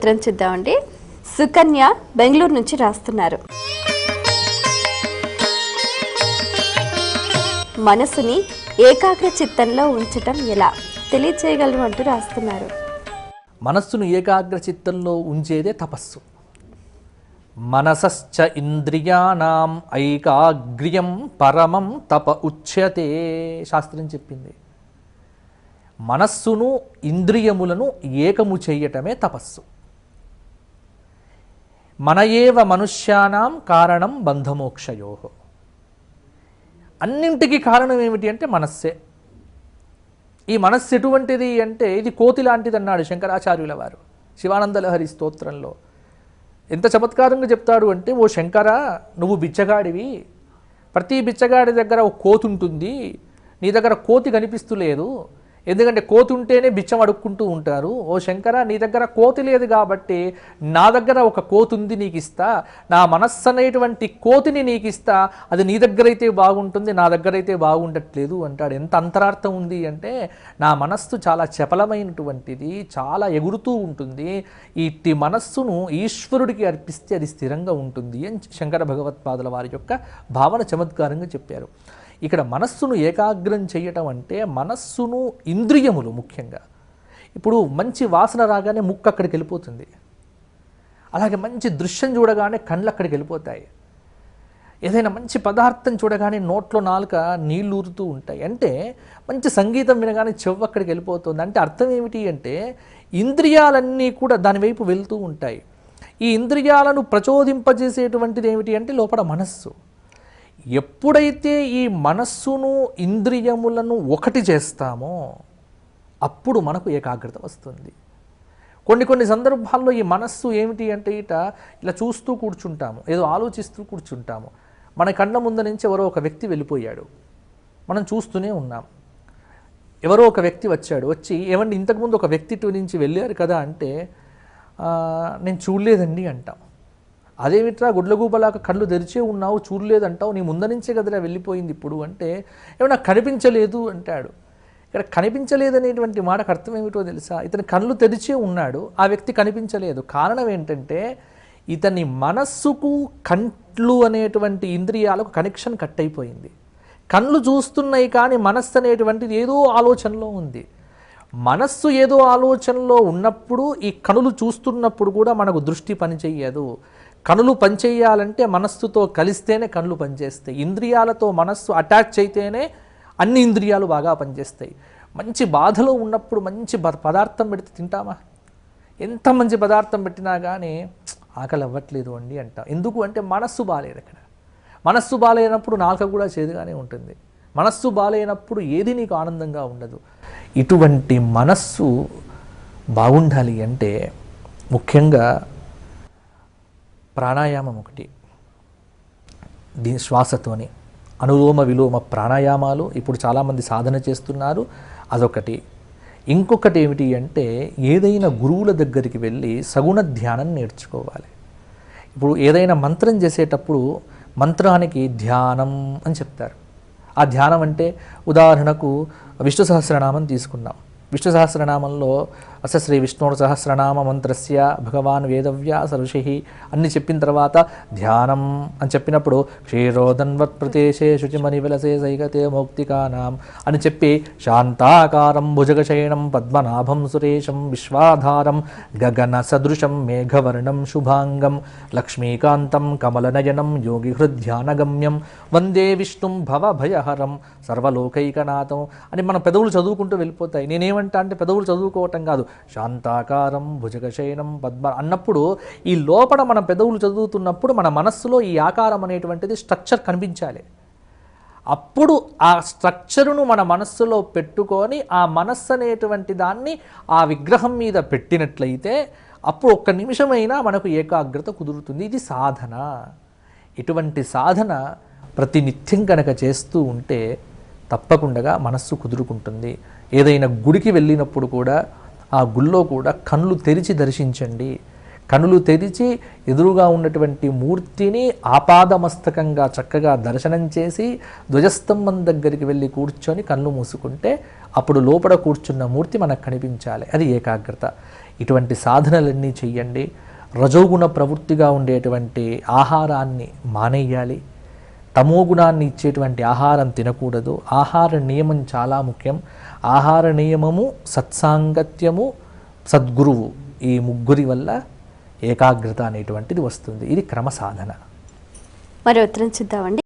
చిత్రం చూద్దామండి. సుకన్య బెంగళూరు నుంచి రాస్తున్నారు. మనసుని ఏకాగ్ర చిత్తంలో ఉంచటం ఎలా? తెలియచేయగలరు అంటూ రాస్తున్నారు. మనస్సును ఏకాగ్ర చిత్తంలో ఉంచేదే తపస్సు. మనసశ్చ ఇంద్రియాణం ఐకాగ్ర్యం పరమం తప ఉచ్యతే శాస్త్రం చెప్పింది. మనస్సును ఇంద్రియములను ఏకము చేయటమే తపస్సు. మన మనుష్యానాం కారణం బంధమోక్షయో. అన్నింటికి కారణం ఏమిటి అంటే మనస్సే. ఈ మనస్సు ఎటువంటిది అంటే ఇది కోతి లాంటిది అన్నాడు శంకరాచార్యుల వారు. శివానందలహరి స్తోత్రంలో. ఎంత చమత్కారంగా చెప్తాడు అంటే ఓ శంకర నువ్వు బిచ్చగాడివి. ప్రతి బిచ్చగాడి దగ్గర ఒక కోతి ఉంటుంది నీ దగ్గర కోతి కనిపిస్తూ లేదు ఎందుకంటే కోతి ఉంటేనే బిచ్చం అడుక్కుంటూ ఉంటారు. ఓ శంకర నీ దగ్గర కోతి లేదు కాబట్టి నా దగ్గర ఒక కోతి ఉంది నీకు ఇస్తా నా మనస్సు అనేటువంటి కోతిని నీకు ఇస్తా అది నీ దగ్గర అయితే బాగుంటుంది నా దగ్గర అయితే బాగుండట్లేదు అంటాడు. ఎంత అంతరార్థం ఉంది అంటే నా మనస్సు చాలా చపలమైనటువంటిది చాలా ఎగురుతూ ఉంటుంది. ఇట్టి మనస్సును ఈశ్వరుడికి అర్పిస్తే అది స్థిరంగా ఉంటుంది అని శంకర భగవత్పాదుల వారి యొక్క భావన చమత్కారంగా చెప్పారు. ఇక్కడ మనస్సును ఏకాగ్రం చేయటం అంటే మనస్సును ఇంద్రియములు ముఖ్యంగా. ఇప్పుడు మంచి వాసన రాగానే ముక్కు అక్కడికి వెళ్ళిపోతుంది. అలాగే మంచి దృశ్యం చూడగానే కళ్ళు అక్కడికి వెళ్ళిపోతాయి. ఏదైనా మంచి పదార్థం చూడగానే నోట్లో నాలుక నీళ్ళు ఊరుతూ ఉంటాయి. అంటే మంచి సంగీతం వినగానే చెవు అక్కడికి వెళ్ళిపోతుంది. అంటే అర్థం ఏమిటి అంటే ఇంద్రియాలన్నీ కూడా దాని వైపు వెళ్తూ ఉంటాయి. ఈ ఇంద్రియాలను ప్రచోదింపజేసేటువంటిది ఏమిటి అంటే లోపల మనస్సు. ఎప్పుడైతే ఈ మనస్సును ఇంద్రియములను ఒకటి చేస్తామో అప్పుడు మనకు ఏకాగ్రత వస్తుంది. కొన్ని కొన్ని సందర్భాల్లో ఈ మనస్సు ఏమిటి అంటే ఇట ఇలా చూస్తూ కూర్చుంటాము ఏదో ఆలోచిస్తూ కూర్చుంటాము. మన కళ్ళ ముందు నుంచి ఎవరో ఒక వ్యక్తి వెళ్ళిపోయాడు. మనం చూస్తూనే ఉన్నాం. ఎవరో ఒక వ్యక్తి వచ్చాడు వచ్చి ఏమండి ఇంతకుముందు ఒక వ్యక్తి ఇటు నుంచి వెళ్ళారు కదా అంటే నేను చూడలేదండి అంటాం. అదేమిట్రా గుడ్లగూపలాక కళ్ళు తెరిచే ఉన్నావు చూడలేదంటావు నీ ముందు నుంచే కదరా వెళ్ళిపోయింది ఇప్పుడు అంటే ఏమన్నా కనిపించలేదు అంటాడు. ఇక్కడ కనిపించలేదనేటువంటి మాటకు అర్థం ఏమిటో తెలుసా? ఇతని కళ్ళు తెరిచే ఉన్నాడు ఆ వ్యక్తి కనిపించలేదు. కారణం ఏంటంటే ఇతని మనస్సుకు కంట్లు అనేటువంటి ఇంద్రియాలకు కనెక్షన్ కట్ అయిపోయింది. కళ్ళు చూస్తున్నాయి కానీ మనస్సు అనేటువంటిది ఏదో ఆలోచనలో ఉంది. మనస్సు ఏదో ఆలోచనలో ఉన్నప్పుడు ఈ కనులు చూస్తున్నప్పుడు కూడా మనకు దృష్టి పనిచేయదు. కనులు పనిచేయాలంటే మనస్సుతో కలిస్తేనే కళ్ళు పనిచేస్తాయి. ఇంద్రియాలతో మనస్సు అటాచ్ అయితేనే అన్ని ఇంద్రియాలు బాగా పనిచేస్తాయి. మంచి బాధలో ఉన్నప్పుడు మంచి పదార్థం పెడితే తింటామా? ఎంత మంచి పదార్థం పెట్టినా కానీ ఆకలి అవ్వట్లేదు అండి అంటాం. ఎందుకు అంటే మనస్సు బాగాలేదు అక్కడ. మనస్సు బాగాలేనప్పుడు నాలుక కూడా చేదుగానే ఉంటుంది. మనస్సు బాగాలేనప్పుడు ఏది నీకు ఆనందంగా ఉండదు. ఇటువంటి మనస్సు బాగుండాలి అంటే ముఖ్యంగా ప్రాణాయామం ఒకటి. దీని శ్వాసతోని. అనులోమ విలోమ ప్రాణాయామాలు ఇప్పుడు చాలామంది సాధన చేస్తున్నారు. అదొకటి. ఇంకొకటి ఏమిటి అంటే ఏదైనా గురువుల దగ్గరికి వెళ్ళి సగుణ ధ్యానం నేర్చుకోవాలి. ఇప్పుడు ఏదైనా మంత్రం చేసేటప్పుడు మంత్రానికి ధ్యానం అని చెప్తారు. ఆ ధ్యానం అంటే ఉదాహరణకు విష్ణు సహస్రనామం తీసుకున్నాం. విష్ణు సహస్రనామంలో అస శ్రీ విష్ణుడు సహస్రనామ మంత్రస్య భగవాన్ వేదవ్యాస ఋషి అన్ని చెప్పిన తర్వాత ధ్యానం అని చెప్పినప్పుడు క్షీరోదన్వత్ ప్రదేశే శుచిమని విలసే సైగతే మౌక్తికానాం అని చెప్పి శాంతాకారం భుజగశయనం పద్మనాభం సురేశం విశ్వాధారం గగన సదృశం మేఘవర్ణం శుభాంగం లక్ష్మీకాంతం కమలనయనం యోగిహృధ్యానగమ్యం వందే విష్ణుం భవభయహరం సర్వలోకైకనాథం అని మన పెదవులు చదువుకుంటూ వెళ్ళిపోతాయి. నేనేమంటా అంటే పెదవులు చదువుకోవటం కాదు. శాంతాకారం భుజగశయనం పద్మ అన్నప్పుడు ఈ లోపల మన పెదవులు చదువుతున్నప్పుడు మన మనస్సులో ఈ ఆకారం అనేటువంటిది స్ట్రక్చర్ కనిపించాలి. అప్పుడు ఆ స్ట్రక్చరును మన మనస్సులో పెట్టుకొని ఆ మనస్సు అనేటువంటి దాన్ని ఆ విగ్రహం మీద పెట్టినట్లయితే అప్పుడు ఒక్క నిమిషమైనా మనకు ఏకాగ్రత కుదురుతుంది. ఇది సాధన. ఇటువంటి సాధన ప్రతినిత్యం కనుక చేస్తూ ఉంటే తప్పకుండా మనస్సు కుదురుకుంటుంది. ఏదైనా గుడికి వెళ్ళినప్పుడు కూడా ఆ గుళ్ళో కూడా కళ్ళు తెరిచి దర్శించండి. కనులు తెరిచి ఎదురుగా ఉన్నటువంటి మూర్తిని ఆపాదమస్తకంగా చక్కగా దర్శనం చేసి ధ్వజస్తంభం దగ్గరికి వెళ్ళి కూర్చొని కళ్ళు మూసుకుంటే అప్పుడు లోపల కూర్చున్న మూర్తి మనకు కనిపించాలి. అది ఏకాగ్రత. ఇటువంటి సాధనలన్నీ చెయ్యండి. రజోగుణ ప్రవృత్తిగా ఉండేటువంటి ఆహారాన్ని మానేయాలి. తమో గుణాన్ని ఇచ్చేటువంటి ఆహారం తినకూడదు. ఆహార నియమం చాలా ముఖ్యం. ఆహార నియమము సత్సాంగత్యము సద్గురువు ఈ ముగ్గురి వల్ల ఏకాగ్రత అనేటువంటిది వస్తుంది. ఇది క్రమ సాధన మరి ఉత్తరం చూద్దామండి.